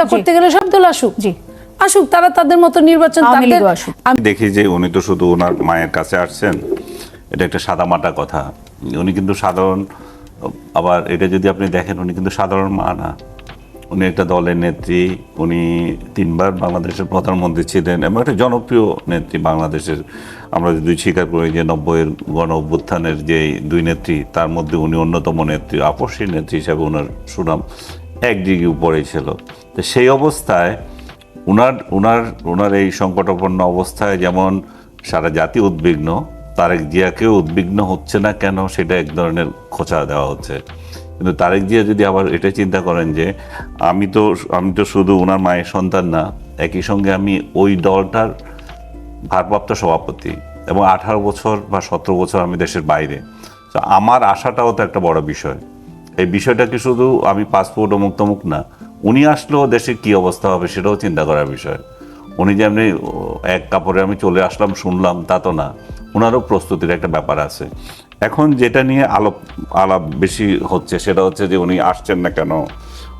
বিরোধিতা করতে গেলে সব দল আসুক। জি। আসুক তারা তাদের মতো নির্বাচন তাদের আমি দেখি যে উনি তো শুধু ওনার মায়ের কাছে আসছেন এটা একটা সাদামাটা কথা। উনি কিন্তু সাধারণ আবার এটা যদি আপনি দেখেন উনি কিন্তু সাধারণ মা না। উনি একটা দলের নেত্রী উনি তিনবার বাংলাদেশের প্রধানমন্ত্রী ছিলেন এবং একটা জনপ্রিয় নেত্রী বাংলাদেশের। আমরা যদি স্বীকার করি যে নব্বইয়ের গণ অভ্যুত্থানের যে দুই নেত্রী তার মধ্যে উনি অন্যতম নেত্রী আপসী নেত্রী হিসাবে ওনার সুনাম এক ডিগ্রি উপরেই ছিল। তো সেই অবস্থায় উনার উনার উনার এই সংকটাপন্ন অবস্থায় যেমন সারা জাতি উদ্বিগ্ন, তারেক জিয়াকেও উদ্বিগ্ন হচ্ছে না কেন সেটা এক ধরনের খোঁচা দেওয়া হচ্ছে। কিন্তু তারেক জিয়া যদি আবার এটা চিন্তা করেন যে আমি তো আমি তো শুধু ওনার মায়ের সন্তান না, একই সঙ্গে আমি ওই দলটার ভারপ্রাপ্ত সভাপতি এবং আঠারো বছর বা সতেরো বছর আমি দেশের বাইরে। তো আমার আশাটাও তো একটা বড় বিষয়। এই বিষয়টাকে শুধু আমি পাসপোর্ট অমুক তমুক না উনি আসলেও দেশে কি অবস্থা হবে সেটাও চিন্তা করার বিষয়। উনি যে এমনি এক কাপড়ে আমি চলে আসলাম, শুনলাম, তা তো না। ওনারও প্রস্তুতির একটা ব্যাপার আছে। এখন যেটা নিয়ে আলাপ আলাপ বেশি হচ্ছে সেটা হচ্ছে যে উনি আসছেন না কেন?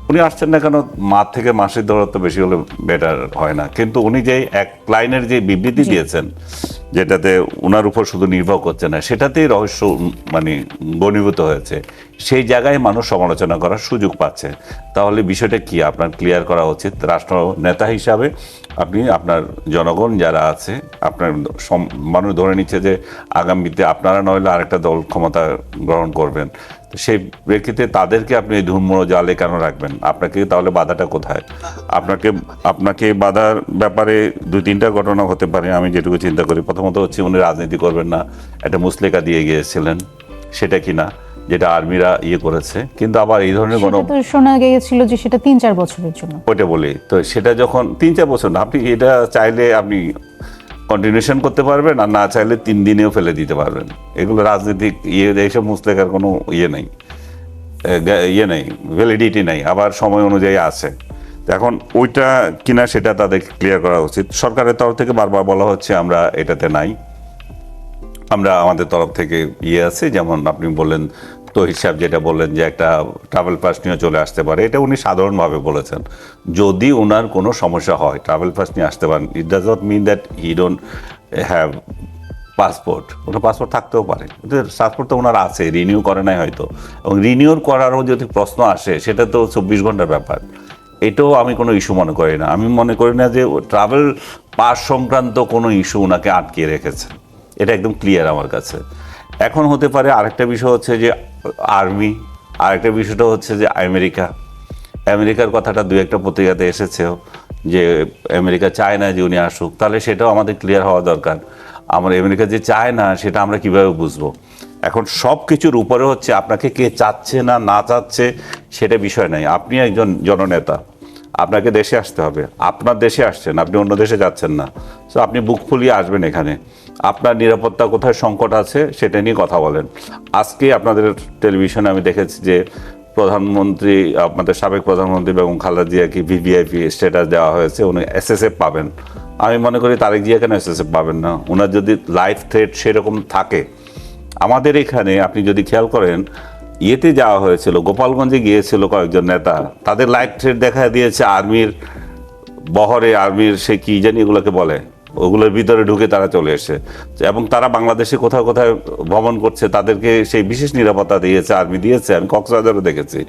উনি আসছেন না কেন? মাঠ থেকে মাসের দৌড়াতে বেশি হলে বেটার হয় না। কিন্তু উনি যে এক লাইনের যে বিবৃতি দিয়েছেন যেটাতে ওনার উপর শুধু নির্ভর করছে না সেটাতেই রহস্য মানে গণীভূত হয়েছে। সেই জায়গায় মানুষ সমালোচনা করার সুযোগ পাচ্ছে। তাহলে বিষয়টা কি? আপনার ক্লিয়ার করা উচিত। রাষ্ট্র নেতা হিসাবে আপনি আপনার জনগণ যারা আছে আপনার সম- মানুষ ধরে নিচ্ছে যে আগামীতে আপনারা নইলে আরেকটা দল ক্ষমতা গ্রহণ করবেন। সেই প্রেক্ষিতে তাদেরকে আপনি এই ধূম্র জালে কেন রাখবেন? আপনাকে তাহলে বাধাটা কোথায়? আপনাকে আপনাকে বাধার ব্যাপারে দুই তিনটা ঘটনা হতে পারে আমি যেটুকু চিন্তা করি। প্রথমত হচ্ছে উনি রাজনীতি করবেন না। একটা মুসলেকা দিয়ে গিয়েছিলেন সেটা কি না যেটা আর্মিরা ইয়ে করেছে। কিন্তু আবার এই ধরনের গণ শোনা গিয়েছিল যে সেটা তিন চার বছরের জন্য। ওইটা বলি। তো সেটা যখন তিন চার বছর না আপনি এটা চাইলে আপনি কন্টিনিউশন করতে পারবেন আর না চাইলে তিন দিনেও ফেলে দিতে পারবেন। এগুলো রাজনৈতিক ইয়ে এইসব মুসলেকার কোনো ইয়ে নেই। ইয়ে নেই ভ্যালিডিটি নেই, আবার সময় অনুযায়ী আছে। এখন ওইটা কিনা সেটা তাদের ক্লিয়ার করা উচিত। সরকারের তরফ থেকে বারবার বলা হচ্ছে আমরা এটাতে নাই। আমরা আমাদের তরফ থেকে ইয়ে আছে, যেমন আপনি বললেন তো হিসাব যেটা বললেন যে একটা ট্রাভেল পাস নিয়ে চলে আসতে পারে, এটা উনি সাধারণভাবে বলেছেন। যদি ওনার কোনো সমস্যা হয় ট্রাভেল পাস নিয়ে আসতে পারেন it does not mean that he don't have passport owner passport থাকতেও পারে পাসপোর্ট তো ওনার আছে রিনিউ করে নাই হয়তো। এবং রিনিউর করারও যদি প্রশ্ন আসে, সেটা তো চব্বিশ ঘণ্টার ব্যাপার। এটাও আমি কোনো ইস্যু মনে করি না। আমি মনে করি না যে ট্রাভেল পাস সংক্রান্ত কোনো ইস্যু ওনাকে আটকে রেখেছে। এটা একদম ক্লিয়ার আমার কাছে। এখন হতে পারে আরেকটা বিষয় হচ্ছে যে আর্মি। আর একটা বিষয়টা হচ্ছে যে আমেরিকা। আমেরিকার কথাটা দু একটা পত্রিকাতে এসেছেও যে আমেরিকা চায় না যে উনি আসুক, তাহলে সেটাও আমাদের ক্লিয়ার হওয়া দরকার। আমার আমেরিকা যে চায় না, সেটা আমরা কীভাবে বুঝব? এখন সব কিছুর উপরে হচ্ছে আপনাকে কে চাচ্ছে না না চাচ্ছে, সেটা বিষয় নাই। আপনি একজন জননেতা। আপনাকে দেশে আসতে হবে। আপনার দেশে আসছেন, আপনি অন্য দেশে যাচ্ছেন না। তো আপনি বুক ফুলিয়ে আসবেন এখানে। আপনার নিরাপত্তা কোথায় সংকট আছে, সেটা নিয়ে কথা বলেন। আজকে আপনাদের টেলিভিশনে আমি দেখেছি যে, প্রধানমন্ত্রী, আপনাদের সাবেক প্রধানমন্ত্রী বেগম খালেদা জিয়াকে ভিভিআইপি স্ট্যাটাস দেওয়া হয়েছে, উনি এসএসএফ পাবেন। আমি মনে করি তারেক জিয়া কেন এসএসএফ পাবেন না? ওনার যদি লাইফ থ্রেট সেরকম থাকে, আমাদের এখানে আপনি যদি খেয়াল করেন ইয়েতে যাওয়া হয়েছিল, গোপালগঞ্জে গিয়েছিল কয়েকজন নেতা। তাদের লাইফ থ্রেট দেখা দিয়েছে আর্মির বহরে, আর্মির সে কি জানি এগুলোকে বলে। ওগুলোর ভিতরে ঢুকে তারা চলে এসে এবং তারা বাংলাদেশে কোথাও কোথাও ভ্রমণ করছে, তাদেরকে সেই বিশেষ নিরাপত্তা দিয়েছে, আর্মি দিয়েছে, আমি কক্সবাজারও দেখেছি।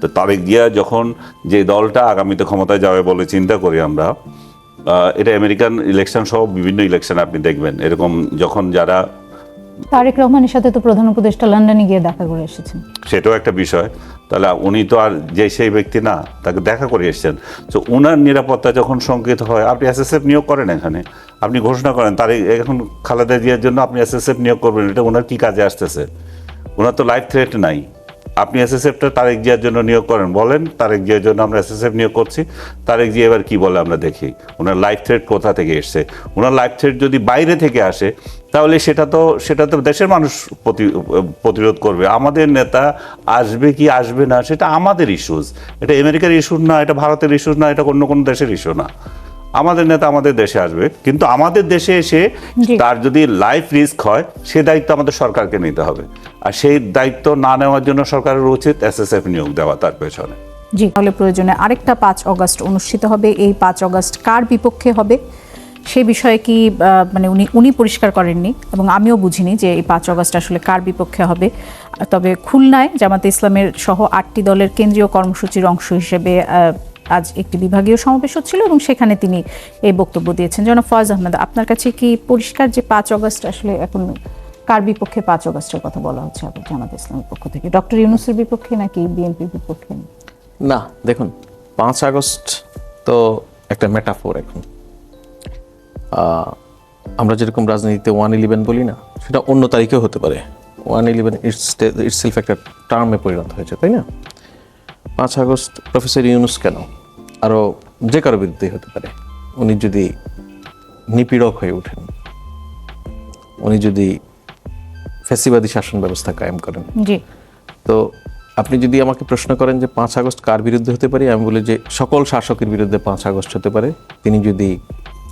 তো তারেক জিয়া যখন যে দলটা আগামীতে ক্ষমতায় যাবে বলে চিন্তা করি আমরা এটা আমেরিকান ইলেকশন সহ বিভিন্ন ইলেকশন আপনি দেখবেন। এরকম যখন যারা তারেক রহমানের সাথে তো প্রধান উপদেষ্টা লন্ডনে গিয়ে দেখা করে এসেছেন। সেটাও একটা বিষয়। তাহলে উনি তো আর যে সেই ব্যক্তি না, তাকে দেখা করে এসেছেন। তো উনার নিরাপত্তা যখন সংকেত হয়, আপনি এসএসএফ নিয়োগ করেন এখানে। আপনি ঘোষণা করেন, তার এখন খালেদা জিয়ার জন্য আপনি এসএসএফ নিয়োগ করবেন, এটা ওনার কি কাজে আসতেছে? ওনার তো লাইফ থ্রেট নাই। আপনি এসএসএফটা তারেক জিয়ার জন্য নিয়োগ করেন, বলেন তারেক জিয়ার জন্য আমরা এসএসএফ নিয়োগ করছি। তারেক জিয়া এবার কি বলে আমরা দেখি? ওনার লাইফ থ্রেট কোথা থেকে এসছে? ওনার লাইফ থ্রেট যদি বাইরে থেকে আসে তাহলে সেটা তো সেটা তো দেশের মানুষ প্রতিরোধ করবে। আমাদের নেতা আসবে কি আসবে না সেটা আমাদের ইস্যুজ এটা আমেরিকার ইস্যু না এটা ভারতের ইস্যু না এটা অন্য কোনো দেশের ইস্যু না। আমাদের নেতা আমাদের দেশে আসবে কিন্তু আমাদের দেশে এসে। তার যদি লাইফ রিস্ক হয় সে দায়িত্ব আমাদের সরকারকে নিতে হবে। আর সেই দায়িত্ব না নেওয়ার জন্য সরকারের উচিত এসএসএফ নিয়োগ দেওয়া তার পেছনে। জি তাহলে প্রয়োজনে আরেকটা পাঁচ অগস্ট অনুষ্ঠিত হবে। এই পাঁচ অগস্ট কার বিপক্ষে হবে? সে বিষয়ে কি মানে উনি উনি পরিষ্কার করেননি এবং আমিও বুঝিনি যে এই পাঁচ অগস্ট আসলে কার বিপক্ষে হবে। তবে খুলনায় জামাতে ইসলামের সহ আটটি দলের কেন্দ্রীয় কর্মসূচির অংশ হিসেবে আজ একটি বিভাগীয় সমাবেশ হচ্ছিল এবং সেখানে তিনি এই বক্তব্য দিয়েছেন। যেন ফয়েজ আহমেদ, আপনার কাছে কি পরিষ্কার যে পাঁচ অগস্ট আসলে এখন কার বিপক্ষে পাঁচ অগস্টের কথা বলা হচ্ছে আবার জামাত ইসলামের পক্ষ থেকে? ডক্টর ইউনুসের বিপক্ষে নাকি বিএনপির বিপক্ষে? না, দেখুন, পাঁচ আগস্ট তো একটা মেটাফোর এখন। আমরা যেরকম রাজনীতিতে ওয়ান ইলেভেন বলি না সেটা অন্য তারিখেও হতে পারে। ওয়ান ইলেভেন ইটস ইটসেলফ একটা টার্মে পরিণত হয়েছে তাই না? পাঁচ আগস্ট প্রফেসর ইউনুস কেন? আরও যে কারও বিরুদ্ধেই হতে পারে। উনি যদি নিপীড়ক হয়ে ওঠেন উনি যদি ফ্যাসিবাদী শাসন ব্যবস্থা কায়েম করেন। তো আপনি যদি আমাকে প্রশ্ন করেন যে পাঁচ আগস্ট কার বিরুদ্ধে হতে পারে আমি বলি যে সকল শাসকের বিরুদ্ধে পাঁচ আগস্ট হতে পারে। তিনি যদি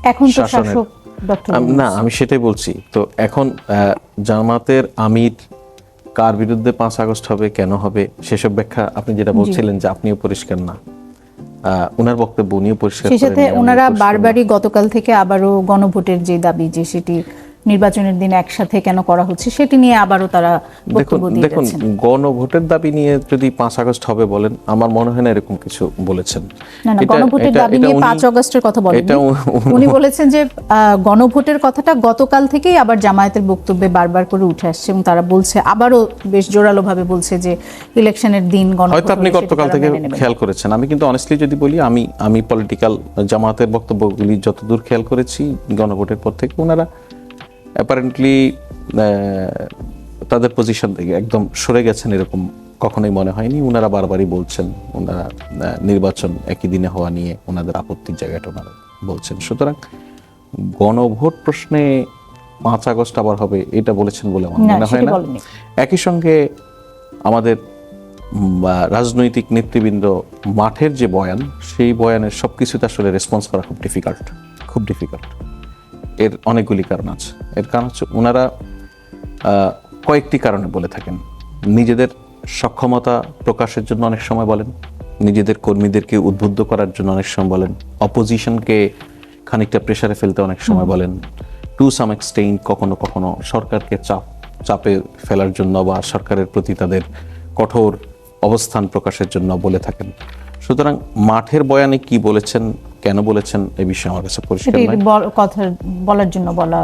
এখন তো শাসক না আমি সেটাই বলছি। তো এখন জামাতের আমির কার বিরুদ্ধে পাঁচ আগস্ট হবে কেন হবে সেসব ব্যাখ্যা আপনি যেটা বলছিলেন যে আপনিও পরিষ্কার না আহ, উনার বক্তব্য উনিও পরিষ্কার সেই সাথে ওনারা বারবারই গতকাল থেকে আবারও গণভোটের যে দাবি যে সেটি নির্বাচনের দিন একসাথে কেন করা হচ্ছে সেটি নিয়ে আবারও তারা দেখুন বক্তব্য দেখুন গণভোটের দাবি নিয়ে যদি পাঁচ আগস্ট হবে বলেন আমার মনে হয় না এরকম কিছু বলেছেন। না না গণভোটের দাবি নিয়ে পাঁচ অগস্টের কথা বলেন উনি বলেছেন যে গণভোটের কথাটা গতকাল থেকেই আবার জামায়াতের বক্তব্যে বারবার করে উঠে আসছে এবং তারা বলছে আবারও বেশ জোরালো ভাবে বলছে যে ইলেকশনের দিন গণভোট হয়তো আপনি গতকাল থেকে খেয়াল করেছেন। আমি কিন্তু অনেস্টলি যদি বলি আমি আমি পলিটিক্যাল জামাতের বক্তব্যগুলি যতদূর খেয়াল করেছি গণভোটের পর থেকে ওনারা অ্যাপারেন্টলি তাদের পজিশন থেকে একদম সরে গেছেন এরকম কখনোই মনে হয়নি। ওনারা বারবারই বলছেন ওনারা নির্বাচন একই দিনে হওয়া নিয়ে ওনাদের আপত্তির জায়গাটা ওনারা বলছেন। সুতরাং গণভোট প্রশ্নে পাঁচ আগস্ট আবার হবে এটা বলেছেন বলে আমার মনে হয় না। একই সঙ্গে আমাদের রাজনৈতিক নেতৃবৃন্দ মাঠের যে বয়ান সেই বয়ানের সব কিছুতে আসলে রেসপন্স করা খুব ডিফিকাল্ট খুব ডিফিকাল্ট এর অনেকগুলি কারণ আছে। এর কারণ হচ্ছে ওনারা কয়েকটি কারণে বলে থাকেন। নিজেদের সক্ষমতা প্রকাশের জন্য অনেক সময় বলেন নিজেদের কর্মীদেরকে উদ্বুদ্ধ করার জন্য অনেক সময় বলেন অপোজিশনকে খানিকটা প্রেসারে ফেলতে অনেক সময় বলেন। টু সাম এক্সটেইন কখনো কখনো সরকারকে চাপ চাপে ফেলার জন্য বা সরকারের প্রতি তাদের কঠোর অবস্থান প্রকাশের জন্য বলে থাকেন। সুতরাং মাঠের বয়ানে কি বলেছেন কেন বলেছেন এ বিষয়ে আমার কাছে পরিষ্কার নয় কথা বলার জন্য বলা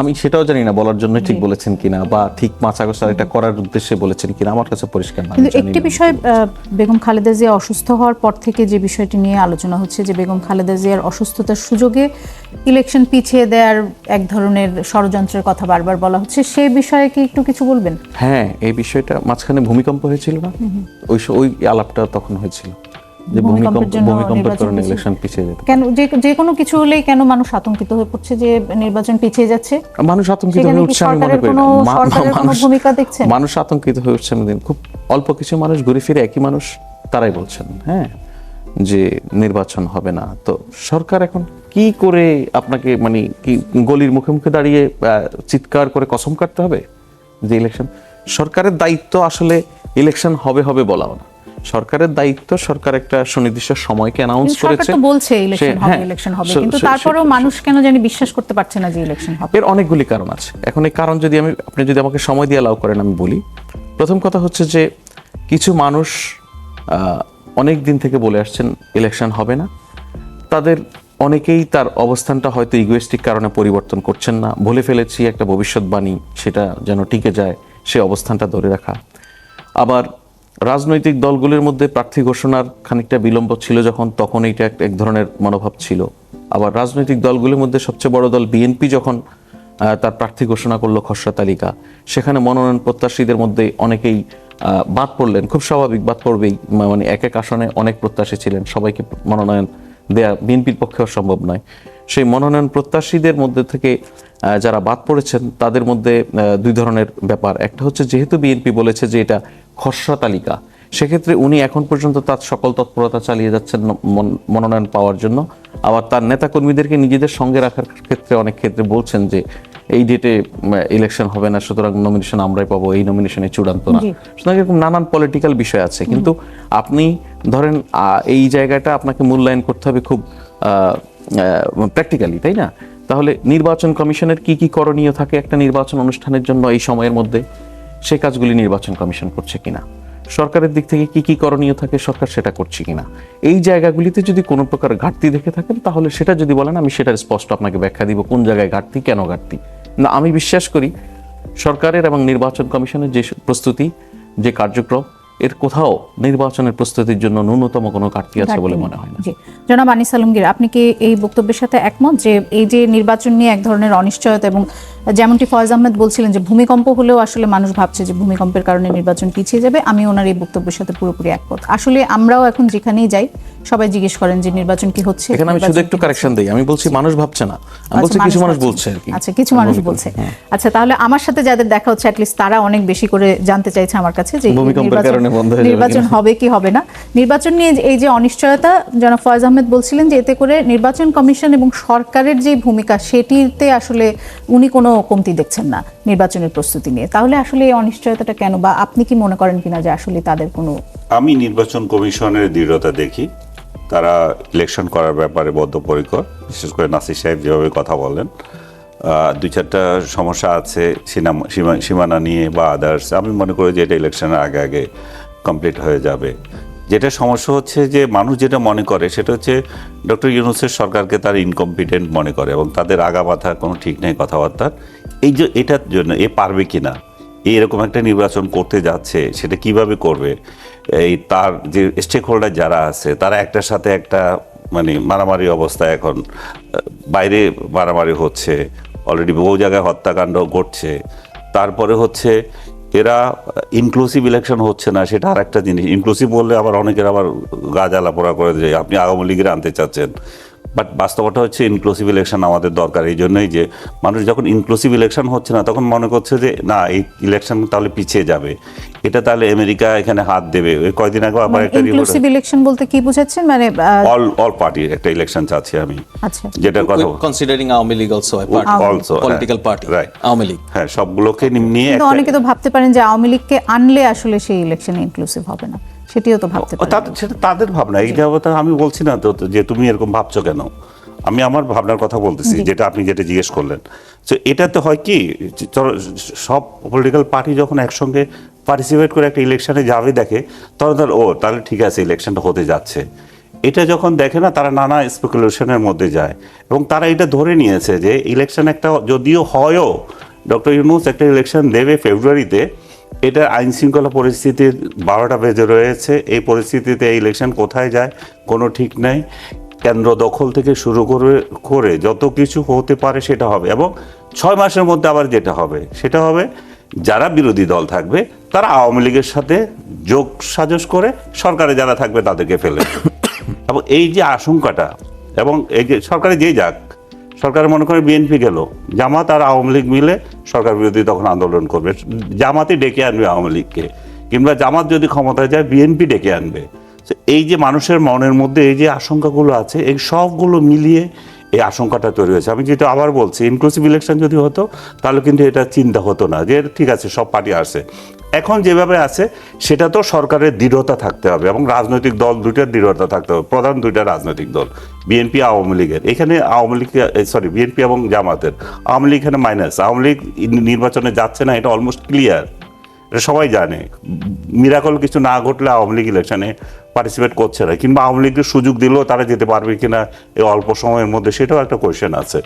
আমি সেটাও জানি না বলার জন্য ঠিক বলেছেন কিনা বা ঠিক পাঁচ আগস্ট এটা করার উদ্দেশ্যে বলেছেন কিনা আমার কাছে পরিষ্কার না কিন্তু একটি বিষয় বেগম খালেদা জিয়া অসুস্থ হওয়ার পর থেকে যে বিষয়টি নিয়ে আলোচনা হচ্ছে যে বেগম খালেদা জিয়ার অসুস্থতার সুযোগে ইলেকশন পিছিয়ে দেওয়ার এক ধরনের ষড়যন্ত্রের কথা বারবার বলা হচ্ছে সেই বিষয়ে কি একটু কিছু বলবেন? হ্যাঁ এই বিষয়টা মাঝখানে ভূমিকম্প হয়েছিল না? ওই ওই আলাপটা তখন হয়েছিল। যে ভূমিকম্পের জন্য ভূমিকম্পের নির্বাচন কারণে ইলেকশন পিছিয়ে যেত কেন যে যে কোনো কিছু হলেই কেন মানুষ আতঙ্কিত হয়ে পড়ছে যে নির্বাচন পিছিয়ে যাচ্ছে? মানুষ আতঙ্কিত হয়ে উঠছে আমি মনে করি না। কোনো- মা- সরকারের কোনো মানুষ- ভূমিকা দেখছেন? মানুষ আতঙ্কিত হয়ে উঠছে আমি খুব অল্প কিছু মানুষ ঘুরে ফিরে একই মানুষ তারাই বলছেন হ্যাঁ যে নির্বাচন হবে না। তো সরকার এখন কি করে আপনাকে মানে কি গলির মুখে মুখে দাঁড়িয়ে চিৎকার করে কসম কাটতে হবে যে ইলেকশন সরকারের দায়িত্ব আসলে ইলেকশন হবে হবে বলাও না। সরকারের দায়িত্ব সরকার একটা সুনির্দিষ্ট সময়কে অ্যানাউন্স কিন্তু সরকার করেছে। তো বলছে ইলেকশন হবে হ্যাঁ, ইলেকশন হবে কিন্তু তারপরেও মানুষ কেন জানি বিশ্বাস করতে পারছে না যে ইলেকশন হবে? এর অনেকগুলি কারণ আছে। এখন এই কারণ যদি আমি আপনি যদি আমাকে সময় দিয়ে অ্যালাউ করেন আমি বলি। প্রথম কথা হচ্ছে যে কিছু মানুষ অনেক দিন থেকে বলে আসছেন ইলেকশন হবে না। তাদের অনেকেই তার অবস্থানটা হয়তো ইগোয়েস্টিক কারণে পরিবর্তন করছেন না। বলে ফেলেছি একটা ভবিষ্যৎবাণী সেটা যেন টিকে যায় সে অবস্থানটা ধরে রাখা। আবার রাজনৈতিক দলগুলির মধ্যে প্রার্থী ঘোষণার খানিকটা বিলম্ব ছিল যখন, তখন এইটা এক- ধরনের মনোভাব ছিল। আবার রাজনৈতিক দলগুলির মধ্যে সবচেয়ে বড় দল বিএনপি যখন তার প্রার্থী ঘোষণা করল খসড়া তালিকা, সেখানে মনোনয়ন প্রত্যাশীদের মধ্যে অনেকেই বাদ পড়লেন। খুব স্বাভাবিক বাদ পড়বেই। মানে এক এক আসনে অনেক প্রত্যাশী ছিলেন। সবাইকে মনোনয়ন দেয়া বিএনপির পক্ষেও সম্ভব নয়। সেই মনোনয়ন প্রত্যাশীদের মধ্যে থেকে যারা বাদ পড়েছেন তাদের মধ্যে দুই ধরনের ব্যাপার। একটা হচ্ছে যেহেতু বিএনপি বলেছে যে এটা খসড়া তালিকা সেক্ষেত্রে উনি এখন পর্যন্ত তার সকল তৎপরতা চালিয়ে যাচ্ছেন মনোনয়ন পাওয়ার জন্য। আবার তার নেতাকর্মীদেরকে নিজেদের সঙ্গে রাখার ক্ষেত্রে অনেক ক্ষেত্রে বলছেন যে এই ডেটে ইলেকশন হবে না সুতরাং নমিনেশন আমরাই পাবো এই নমিনেশনে চূড়ান্ত না। সুতরাং এরকম নানান পলিটিক্যাল বিষয় আছে। কিন্তু আপনি ধরেন এই জায়গাটা আপনাকে মূল্যায়ন করতে হবে খুব প্র্যাকটিক্যালি তাই না? তাহলে নির্বাচন কমিশনের কি কি করণীয় থাকে একটা নির্বাচন অনুষ্ঠানের জন্য এই সময়ের মধ্যে? সে কাজগুলি নির্বাচন কমিশন করছে কিনা? সরকারের দিক থেকে কি কি করণীয় থাকে? সরকার সেটা করছে কিনা? এই জায়গাগুলিতে যদি কোনো প্রকার ঘাটতি দেখে থাকেন, তাহলে সেটা যদি বলেন, আমি সেটার স্পষ্ট আপনাকে ব্যাখ্যা দিব, কোন জায়গায় ঘাটতি, কেন ঘাটতি। না, আমি বিশ্বাস করি সরকারের এবং নির্বাচন কমিশনের যে প্রস্তুতি, যে কার্যক্রম এর কোথাও নির্বাচনের প্রস্তুতির জন্য ন্যূনতম কোনো ঘাটতি আছে বলে মনে হয় না। জনাব আনিস আলমগীর আপনি কি এই বক্তব্যের সাথে একমত যে এই যে নির্বাচন নিয়ে এক ধরনের অনিশ্চয়তা এবং যেমনটি ফয়জ আহমেদ বলছিলেন যে ভূমিকম্প হলেও আসলে মানুষ ভাবছে যে ভূমিকম্পের কারণে নির্বাচন পিছিয়ে যাবে আমি ওনার এই বক্তব্যের সাথে পুরোপুরি একমত। আসলে আমরাও এখন যেখানেই যাই সবাই জিজ্ঞেস করেন যে নির্বাচন কি হচ্ছে এখানে আমি শুধু একটু কারেকশন দিই। আমি বলছি মানুষ ভাবছে না। আমি বলছি আচ্ছা, কিছু মানুষ বলছে আর কি। আচ্ছা কিছু মানুষ বলছে। আচ্ছা তাহলে আমার সাথে যাদের দেখা হচ্ছে অ্যাটলিস্ট তারা অনেক বেশি করে জানতে চাইছে আমার কাছে যে নির্বাচন- হয়ে। হবে কি হবে না। নির্বাচন নিয়ে এই যে অনিশ্চয়তা জনাব ফয়েজ আহমেদ বলছিলেন যে এতে করে নির্বাচন কমিশন এবং সরকারের যে ভূমিকা সেটিতে আসলে উনি কোনো কমতি দেখছেন না নির্বাচনের প্রস্তুতি নিয়ে। তাহলে আসলে এই অনিশ্চয়তাটা কেন বা আপনি কি মনে করেন কিনা যে আসলে তাদের কোনো আমি নির্বাচন কমিশনের দৃঢ়তা দেখি। তারা ইলেকশন করার ব্যাপারে বদ্ধপরিকর। বিশেষ করে নাসির সাহেব যেভাবে কথা বলেন দুই চারটা সমস্যা আছে সীমানা নিয়ে বা আদার্স আমি মনে করি যে এটা ইলেকশনের আগে আগে কমপ্লিট হয়ে যাবে। যেটা সমস্যা হচ্ছে যে মানুষ যেটা মনে করে সেটা হচ্ছে ডক্টর ইউনুসের সরকারকে তার ইনকম্পিটেন্ট মনে করে এবং তাদের আগা মাথা কোনো ঠিক নেই কথাবার্তার। এই যে এটার জন্য এ পারবে কিনা? এরকম একটা নির্বাচন করতে যাচ্ছে, সেটা কীভাবে করবে? এই তার যে স্টেক হোল্ডার যারা আছে, তারা একটার সাথে একটা মানে মারামারি অবস্থা এখন, বাইরে মারামারি হচ্ছে অলরেডি বহু জায়গায় হত্যাকাণ্ড ঘটছে। তারপরে হচ্ছে এরা ইনক্লুসিভ ইলেকশন হচ্ছে না, সেটা আর একটা জিনিস। ইনক্লুসিভ বললে আবার অনেকের আবার গা জ্বালা পোড়া করে যে আপনি আওয়ামী লীগের আনতে চাচ্ছেন বাট বাস্তবতা হচ্ছে ইনক্লুসিভ ইলেকশন আমাদের দরকার। এই জন্যই যে মানুষ যখন ইনক্লুসিভ ইলেকশন হচ্ছে না তখন মনে করছে যে না এই ইলেকশন তাহলে পিছিয়ে যাবে। এটা তাহলে আমেরিকা এখানে হাত দেবে। ওই কয়দিন আগে আবার একটা ইনক্লুসিভ ইলেকশন বলতে কি বুঝাচ্ছেন? মানে অল অল পার্টির একটা ইলেকশন চাচ্ছি আমি। আচ্ছা। যেটার কথা considering Awami League also also political party right Awami League হ্যাঁ সবগুলোকে নিয়ে একটা অনেকে তো ভাবতে পারেন যে আওয়ামী লীগকে আনলে আসলে সেই ইলেকশন ইনক্লুসিভ হবে না। সেটিও তো ভাবতে সেটা তাদের ভাবনা এই যাবত আমি বলছি না তো যে তুমি এরকম ভাবছ কেন? আমি আমার ভাবনার কথা বলতেছি যেটা আপনি যেটা জিজ্ঞেস করলেন। তো এটাতে হয় কি চলো, সব পলিটিক্যাল পার্টি যখন একসঙ্গে পার্টিসিপেট করে একটা ইলেকশনে যাবে দেখে তখন তাহলে ও তাহলে ঠিক আছে ইলেকশনটা হতে যাচ্ছে। এটা যখন দেখে না তারা নানা স্পেকুলেশনের মধ্যে যায়। এবং তারা এটা ধরে নিয়েছে যে ইলেকশন একটা যদিও হয়ও ডক্টর ইউনুস একটা ইলেকশন দেবে ফেব্রুয়ারিতে এটা আইন শৃঙ্খলা পরিস্থিতির বারোটা বেজে রয়েছে এই পরিস্থিতিতে এই ইলেকশন কোথায় যায় কোনো ঠিক নেই কেন্দ্র দখল থেকে শুরু করে করে যত কিছু হতে পারে সেটা হবে এবং ছয় মাসের মধ্যে আবার যেটা হবে, সেটা হবে যারা বিরোধী দল থাকবে, তারা আওয়ামী লীগের সাথে যোগ সাজস করে সরকারে যারা থাকবে তাদেরকে ফেলে। এবং এই যে আশঙ্কাটা এবং এই যে সরকারে যেই যাক সরকার মনে করে বিএনপি গেল। জামাত আর আওয়ামী লীগ মিলে সরকার বিরোধী তখন আন্দোলন করবে। জামাতই ডেকে আনবে আওয়ামী লীগকে। কিংবা জামাত যদি ক্ষমতায় যায়, বিএনপি ডেকে আনবে। এই যে মানুষের মনের মধ্যে এই যে আশঙ্কাগুলো আছে, এই সবগুলো মিলিয়ে এই আশঙ্কাটা তৈরি হয়েছে। আমি যেটা আবার বলছি ইনক্লুসিভ ইলেকশন যদি হতো, তাহলে কিন্তু এটা চিন্তা হতো না যে, ঠিক আছে, সব পার্টি আসে এখন যেভাবে আছে, সেটা তো সরকারের দৃঢ়তা থাকতে হবে এবং রাজনৈতিক দল দুইটার দৃঢ়তা থাকতে হবে, প্রধান দুইটা রাজনৈতিক দল, বিএনপি, আওয়ামী লীগের। এখানে আওয়ামী লীগ সরি বিএনপি এবং জামাতের। আওয়ামী লীগ এখানে মাইনাস আওয়ামী লীগ নির্বাচনে যাচ্ছে না, এটা অলমোস্ট ক্লিয়ার সবাই জানে। মিরাকল কিছু না ঘটলে আওয়ামী লীগ ইলেকশনে পার্টিসিপেট করছে না। কিংবা আওয়ামী লীগকে সুযোগ দিলেও তারা যেতে পারবে কি না এই অল্প সময়ের মধ্যে সেটাও একটা কোয়েশ্চেন আছে।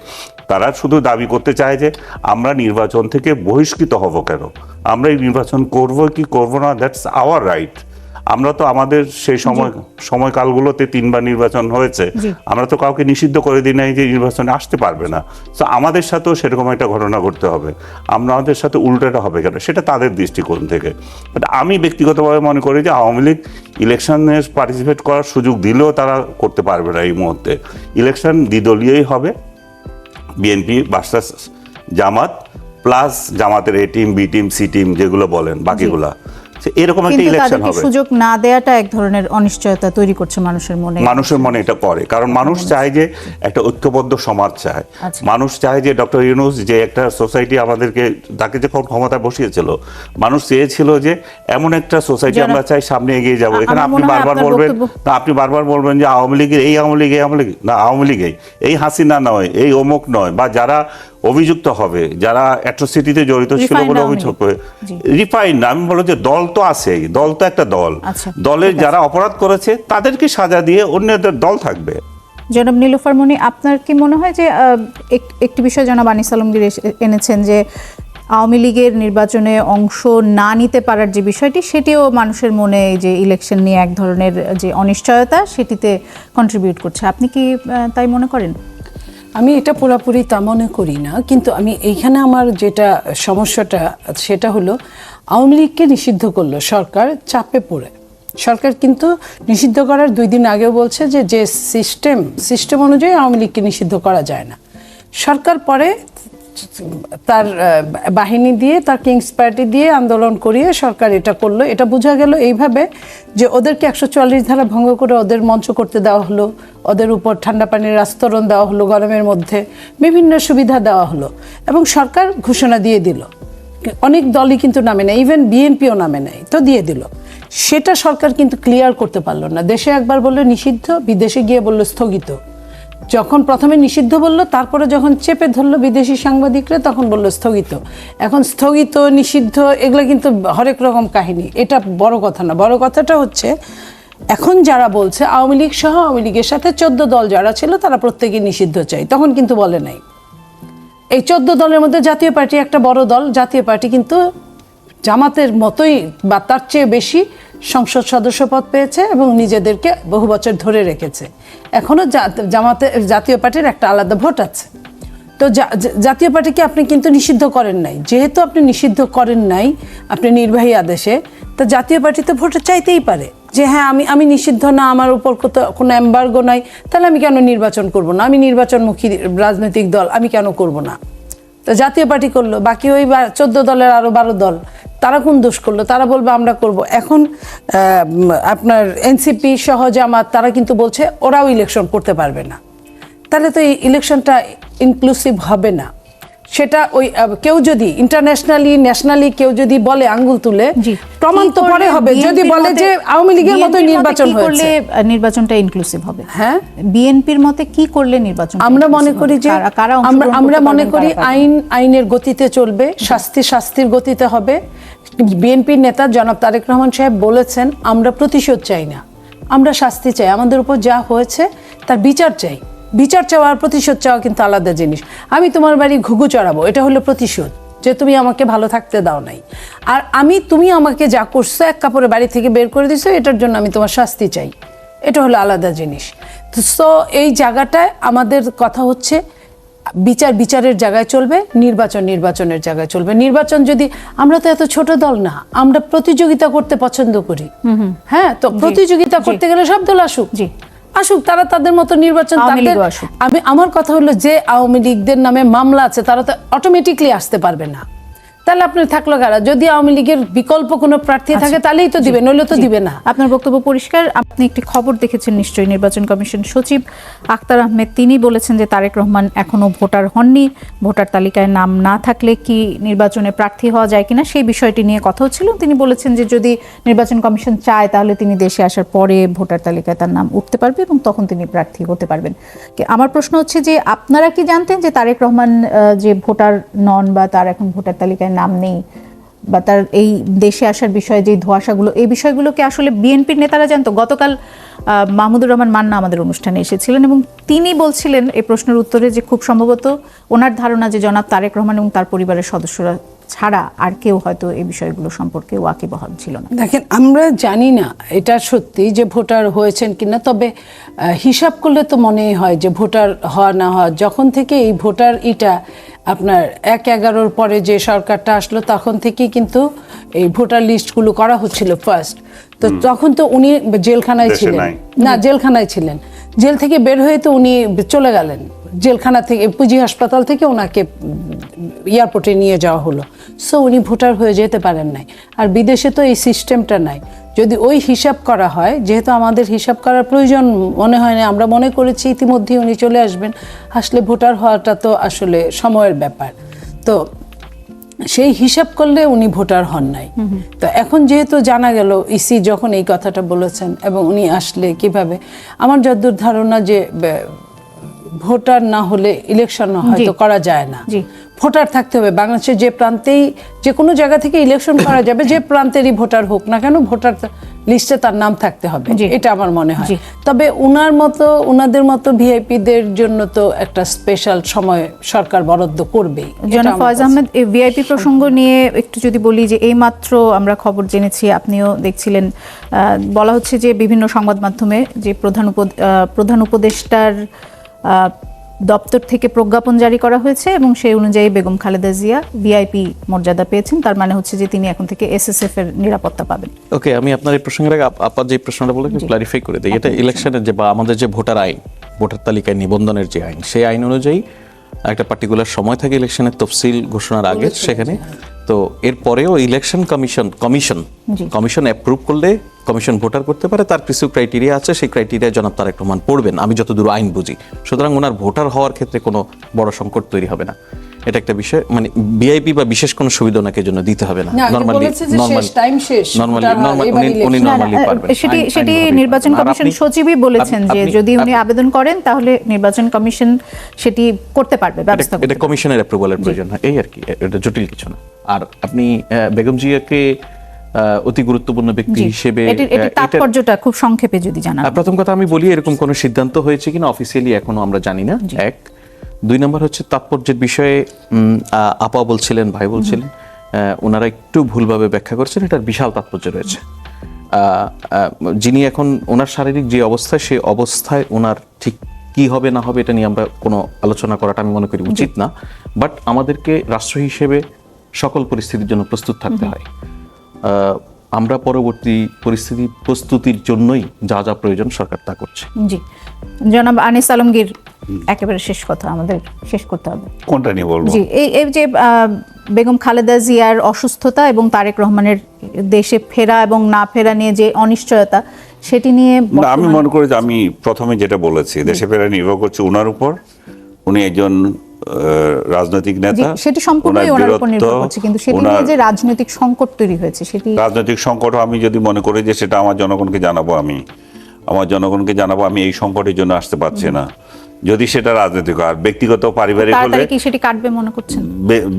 তারা শুধু দাবি করতে চায় যে আমরা নির্বাচন থেকে বহিষ্কৃত হব কেন? আমরা এই নির্বাচন করব কি করব না? দ্যাটস আওয়ার রাইট আমরা তো আমাদের সেই সময় সময়কালগুলোতে তিনবার নির্বাচন হয়েছে। আমরা তো কাউকে নিষিদ্ধ করে দিই নাই যে নির্বাচনে আসতে পারবে না। তো আমাদের সাথেও সেরকম একটা ঘটনা ঘটতে হবে। আমরা আমাদের সাথে উল্টোটা হবে কেন? সেটা তাদের দৃষ্টিকোণ থেকে। বাট আমি ব্যক্তিগতভাবে মনে করি যে আওয়ামী লীগ ইলেকশনে পার্টিসিপেট করার সুযোগ দিলেও তারা করতে পারবে না এই মুহূর্তে। ইলেকশন দ্বিদলীয়ই হবে। বিএনপি ভার্সাস জামাত প্লাস জামাতের A team B team C team যেগুলো বলেন বাকিগুলা। এরকম একটা ইলেকশন হবে। সুযোগ না দেওয়াটা এক ধরনের অনিশ্চয়তা তৈরি করছে মানুষের মনে। মানুষের মনে এটা করে কারণ মানুষ চায় যে একটা ঐক্যবদ্ধ সমাজ চায়। আচ্ছা। মানুষ চায় যে ডক্টর ইউনুস যে একটা সোসাইটি আমাদেরকে তাকে যখন ক্ষমতা বসিয়েছিল মানুষ চেয়েছিল যে এমন একটা সোসাইটি আমরা চাই সামনে এগিয়ে যাব। এখানে আপনি বারবার বলবেন না আপনি বারবার বলবেন যে আওয়ামী লীগের এই আওয়ামী লীগ এই আওয়ামী লীগ না আওয়ামী লীগেই এই হাসিনা নয় এই অমুক নয় বা যারা অভিযুক্ত হবে যারা অ্যাট্রোসিটিতে জড়িত ছিল বলে অভিযোগ। করে। রিফাইন না আমি বলব যে দল তো আছেই দল তো একটা দল। আচ্ছা, দলের যারা অপরাধ করেছে তাদেরকে সাজা দিয়ে অন্যদের দল থাকবে। জনাব নীলুফার মনি আপনার কি মনে হয় যে একটি বিষয় জনাব আনিস আলমগীর এনেছেন যে আওয়ামী লীগের নির্বাচনে অংশ না নিতে পারার যে বিষয়টি সেটিও মানুষের মনে যে ইলেকশন নিয়ে এক ধরনের যে অনিশ্চয়তা সেটিতে কন্ট্রিবিউট করছে। আপনি কি তাই মনে করেন? আমি এটা পুরোপুরি তা মনে করি না, কিন্তু আমি এইখানে আমার যেটা সমস্যাটা, সেটা হলো আওয়ামী লীগকে নিষিদ্ধ করল সরকার চাপে পড়ে। সরকার কিন্তু নিষিদ্ধ করার দুই দিন আগেও বলছে যে যে সিস্টেম সিস্টেম অনুযায়ী আওয়ামী লীগকে নিষিদ্ধ করা যায় না। সরকার পরে তার বাহিনী দিয়ে, তার কিংস পার্টি দিয়ে আন্দোলন করিয়ে সরকার এটা করল। এটা বোঝা গেল এইভাবে যে ওদেরকে একশো চুয়াল্লিশ ধারা ভঙ্গ করে ওদের মঞ্চ করতে দেওয়া হলো, ওদের উপর ঠান্ডা পানির আস্তরণ দেওয়া হলো গরমের মধ্যে, বিভিন্ন সুবিধা দেওয়া হলো এবং সরকার ঘোষণা দিয়ে দিল। অনেক দলই কিন্তু নামে নেয় ইভেন বিএনপিও নামে নেয় তো দিয়ে দিল। সেটা সরকার কিন্তু ক্লিয়ার করতে পারল না। দেশে একবার বলল নিষিদ্ধ, বিদেশে গিয়ে বলল স্থগিত। যখন প্রথমে নিষিদ্ধ বলল, তারপরে যখন চেপে ধরলো বিদেশি সাংবাদিকরা, তখন বলল স্থগিত। এখন স্থগিত, নিষিদ্ধ, এগুলো কিন্তু হরেক রকম কাহিনী। এটা বড় কথা না। বড় কথাটা হচ্ছে, এখন যারা বলছে, আওয়ামী লীগ সহ আওয়ামী লীগের সাথে চোদ্দ দল যারা ছিল, তারা প্রত্যেকে নিষিদ্ধ চাই। তখন কিন্তু বলে নাই। এই চোদ্দ দলের মধ্যে জাতীয় পার্টি একটা বড় দল, জাতীয় পার্টি কিন্তু জামাতের মতোই বা তার চেয়ে বেশি সংসদ সদস্য পদ পেয়েছে এবং নিজেদেরকে বহু বছর ধরে রেখেছে। এখনও জামাতে, জাতীয় পার্টির একটা আলাদা ভোট আছে। তো জাতীয় পার্টিকে আপনি কিন্তু নিষিদ্ধ করেন নাই। যেহেতু আপনি নিষিদ্ধ করেন নাই আপনি নির্বাহী আদেশে, তো জাতীয় পার্টি তো ভোটে চাইতেই পারে। যে হ্যাঁ আমি আমি নিষিদ্ধ না, আমার উপর কোনো অ্যাম্বার্গো নাই, তাহলে আমি কেন নির্বাচন করব না? আমি নির্বাচনমুখী রাজনৈতিক দল, আমি কেন করব না? তো জাতীয় পার্টি করল, বাকি ওই চোদ্দ দলের আরও বারো দল, তারা কোন দোষ করল? তারা বলবে, আমরা করব। এখন আপনার এনসিপি সহ জামাত, তারা কিন্তু বলছে, ওরাও ইলেকশন করতে পারবে না। তাহলে তো এই ইলেকশনটা ইনক্লুসিভ হবে না। সেটা ওই কেউ যদি ইন্টারন্যাশনালি ন্যাশনালি কেউ যদি বলে আঙ্গুল তুলে প্রমাণ তো পরে হবে। যদি বলে যে আওয়ামী লীগের মতো নির্বাচন হয়েছে। নির্বাচনটা ইনক্লুসিভ হবে? হ্যাঁ। বিএনপির মতে কি করলে নির্বাচন আমরা মনে করি যে আমরা আমরা মনে করি আইন আইনের গতিতে চলবে শাস্তি শাস্তির গতিতে হবে। বিএনপির নেতা জনাব তারেক রহমান সাহেব বলেছেন আমরা প্রতিশোধ চাই না। আমরা শাস্তি চাই। আমাদের উপর যা হয়েছে তার বিচার চাই। বিচার চাওয়া আর প্রতিশোধ চাওয়া কিন্তু আলাদা জিনিস। আমি তোমার বাড়ি ঘুঘু চড়াবো এটা হলো প্রতিশোধ যে তুমি আমাকে ভালো থাকতে দাও নাই। আর আমি তুমি আমাকে যা করছ এক কাপড়ে বাড়ি থেকে বের করে দিছো এটার জন্য আমি তোমার শাস্তি চাই। এটা হলো আলাদা জিনিস। তো এই জায়গাটায় আমাদের কথা হচ্ছে বিচার বিচারের জায়গায় চলবে নির্বাচন নির্বাচনের জায়গায় চলবে। নির্বাচন যদি আমরা তো এত ছোট দল না আমরা প্রতিযোগিতা করতে পছন্দ করি। হ্যাঁ তো প্রতিযোগিতা করতে গেলে সব দল আসুক। জি। আসুক তারা তাদের মতো নির্বাচন তাদের। আমি আমার কথা হলো যে আওয়ামী লীগদের নামে মামলা আছে তারা তো অটোমেটিকলি আসতে পারবে না তাহলে আপনার থাকল কারা? যদি আওয়ামী লীগের বিকল্প কোনো প্রার্থী থাকে তাহলেই তো দিবে নইলে তো দিবে না। আপনার বক্তব্য পরিষ্কার। আপনি একটি খবর দেখেছেন নিশ্চয়ই নির্বাচন কমিশন সচিব আক্তার আহমেদ। তিনি বলেছেন যে তারেক রহমান এখনও ভোটার হননি। ভোটার তালিকায় নাম না থাকলে কি নির্বাচনে প্রার্থী হওয়া যায় কিনা সেই বিষয়টি নিয়ে কথা হচ্ছিল। তিনি বলেছেন যে যদি নির্বাচন কমিশন চায় তাহলে তিনি দেশে আসার পরে ভোটার তালিকায় তার নাম উঠতে পারবে এবং তখন তিনি প্রার্থী হতে পারবেন। আমার প্রশ্ন হচ্ছে যে আপনারা কি জানতেন যে তারেক রহমান যে ভোটার নন বা তার এখন ভোটার তালিকায় নাম নেই বা তার এই দেশে আসার বিষয়ে যে ধোয়াশাগুলো, এই বিষয়গুলোকে আসলে বিএনপির নেতারা জানতো। গতকাল মাহমুদুর রহমান মান্না আমাদের অনুষ্ঠানে এসেছিলেন এবং তিনি বলছিলেন এই প্রশ্নের উত্তরে যে খুব সম্ভবত ওনার ধারণা যে জনাব তারেক রহমান এবং তার পরিবারের সদস্যরা ছাড়া আর কেউ হয়তো এই বিষয়গুলো সম্পর্কে ওয়াকিবহাল ছিল না। দেখেন, আমরা জানি না এটা সত্যি যে ভোটার হয়েছেন কিনা তবে হিসাব করলে তো মনেই হয় যে ভোটার হওয়া না হওয়া। যখন থেকে এই ভোটার ইটা আপনার এক এগারোর পরে যে সরকারটা আসলো, তখন থেকেই কিন্তু এই ভোটার লিস্টগুলো করা হচ্ছিল ফার্স্ট। তো তখন তো উনি জেলখানায় ছিলেন। না জেলখানায় ছিলেন। জেল থেকে বের হয়ে তো উনি চলে গেলেন। জেলখানা থেকে পুঁজি হাসপাতাল থেকে ওনাকে এয়ারপোর্টে নিয়ে যাওয়া হলো। সো উনি ভোটার হয়ে যেতে পারেন নাই। আর বিদেশে তো এই সিস্টেমটা নাই। যদি ওই হিসাব করা হয় যেহেতু আমাদের হিসাব করার প্রয়োজন মনে হয় না আমরা মনে করেছি ইতিমধ্যেই উনি চলে আসবেন। আসলে ভোটার হওয়াটা তো আসলে সময়ের ব্যাপার। তো সেই হিসাব করলে উনি ভোটার হন নাই। তো এখন যেহেতু জানা গেল ইসি যখন এই কথাটা বলেছেন এবং উনি আসলে কীভাবে আমার যদ্দূর ধারণা যে ভোটার না হলে ইলেকশন হয়তো করা যায় না। ভোটার থাকতে হবে। বাংলাদেশের যে প্রান্তেই যে কোনো জায়গা থেকে ইলেকশন করা যাবে যে প্রান্তেরই ভোটার হোক না কেন ভোটার লিস্টে তার নাম থাকতে হবে। এটা আমার মনে হয়। তবে উনার মতো উনাদের মতো ভিআইপিদের জন্য তো একটা স্পেশাল সময় সরকার বরাদ্দ করবেই। জনাব ফয়েজ আহমেদ এই ভিআইপি প্রসঙ্গ নিয়ে একটু যদি বলি যে এইমাত্র আমরা খবর জেনেছি আপনিও দেখছিলেন আহ, বলা হচ্ছে যে বিভিন্ন সংবাদ মাধ্যমে যে প্রধান প্রধান উপদেষ্টার দপ্তর থেকে প্রজ্ঞাপন জারি করা হয়েছে এবং সেই অনুযায়ী বেগম খালেদা জিয়া ভিআইপি মর্যাদা পেয়েছেন। তার মানে হচ্ছে যে তিনি এখন থেকে এসএসএফ এর নিরাপত্তা পাবেন। ওকে আমি আপনার এই প্রসঙ্গের আগে আপ- আপার যে প্রশ্নটা বলে ক্লারিফাই করে দিই। এটা ইলেকশনের যে বা আমাদের যে ভোটার আইন ভোটার তালিকায় নিবন্ধনের যে আইন সেই আইন অনুযায়ী একটা পার্টিকুলার সময় থাকে ইলেকশনের তফসিল ঘোষণার আগে সেখানে তো এরপরেও election commission commission commission approve করলে কমিশন ভোটার করতে পারে তার কিছু ক্রাইটেরিয়া আছে সেই ক্রাইটেরিয়া জনাব তারেক রহমান পড়বেন। আমি যতদূর আইন বুঝি। সুতরাং ওনার ভোটার হওয়ার ক্ষেত্রে কোনো বড় সংকট তৈরি হবে না। এটা একটা বিষয় মানে বিআইপি বা বিশেষ কোনো সুবিধা ওনাকে জন্য দিতে হবে না। নরমালি বলেছে যে শেষ, নরমালি নরমালি উনি নরমালি পারবেন। সেটি সেটি নির্বাচন কমিশন সচিবই বলেছেন যে যদি উনি আবেদন করেন তাহলে নির্বাচন কমিশন সেটি করতে পারবে ব্যবস্থা এটা- এটা কমিশনের অ্যাপ্রুভালের প্রয়োজন হয় এই আর কি এটা জটিল কিছু না। আর আপনি আহ, বেগম জিয়াকে অতি গুরুত্বপূর্ণ ব্যক্তি হিসেবে তাৎপর্যটা খুব সংক্ষেপে যদি জানান। প্রথম কথা আমি বলি এরকম কোনো সিদ্ধান্ত হয়েছে কিনা অফিসিয়ালি এখনও আমরা জানি না। এক দুই নম্বর হচ্ছে তাৎপর্যের বিষয়ে আপা বলছিলেন ভাই বলছিলেন ওনারা একটু ভুলভাবে ব্যাখ্যা করছেন এটার বিশাল তাৎপর্য রয়েছে। যিনি এখন ওনার শারীরিক যে অবস্থায় সেই অবস্থায় ওনার ঠিক কি হবে না হবে এটা নিয়ে আমরা কোনো আলোচনা করাটা আমি মনে করি উচিত না। বাট আমাদেরকে রাষ্ট্র হিসেবে সকল পরিস্থিতির জন্য প্রস্তুত থাকতে হয়। আমরা পরবর্তী পরিস্থিতি প্রস্তুতির জন্যই যা যা প্রয়োজন সরকার তা করছে। জি। জনাব আনিস আলমগীর একেবারে শেষ কথা আমাদের শেষ করতে হবে। কোনটা নিয়ে বলব? জি এই এই যে বেগম খালেদা জিয়ার অসুস্থতা এবং তারেক রহমানের দেশে ফেরা এবং না ফেরা নিয়ে যে অনিশ্চয়তা সেটি নিয়ে আমি মনে করি যে আমি প্রথমে যেটা বলেছি দেশে ফেরা নির্ভর করছে ওনার উপর। উনি একজন রাজনৈতিক নেতা সেটি সম্পূর্ণই ওনার উপর নির্ভর করছে কিন্তু সেটি নিয়ে যে রাজনৈতিক সংকট তৈরি হয়েছে সেটি রাজনৈতিক সংকট আমি যদি মনে করি যে সেটা আমার জনগণকে জানাব আমি। আমার জনগণকে জানাব আমি এই সংকটের জন্য আসতে পারছি না। যদি সেটা রাজনৈতিক হয় আর ব্যক্তিগত পারিবারিক হলে কি সেটি কাটবে মনে করছেন?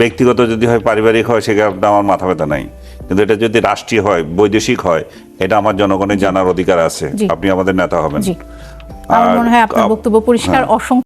ব্যক্তিগত যদি হয় পারিবারিক হয় সেখানে আমার মাথা ব্যথা নাই। কিন্তু এটা যদি রাষ্ট্রীয় হয় বৈদেশিক হয় এটা আমার জনগণের জানার অধিকার আছে। আপনি আমাদের নেতা হবেন। আমার আর মনে হয় আপনার বক্তব্য পরিষ্কার অসংখ্য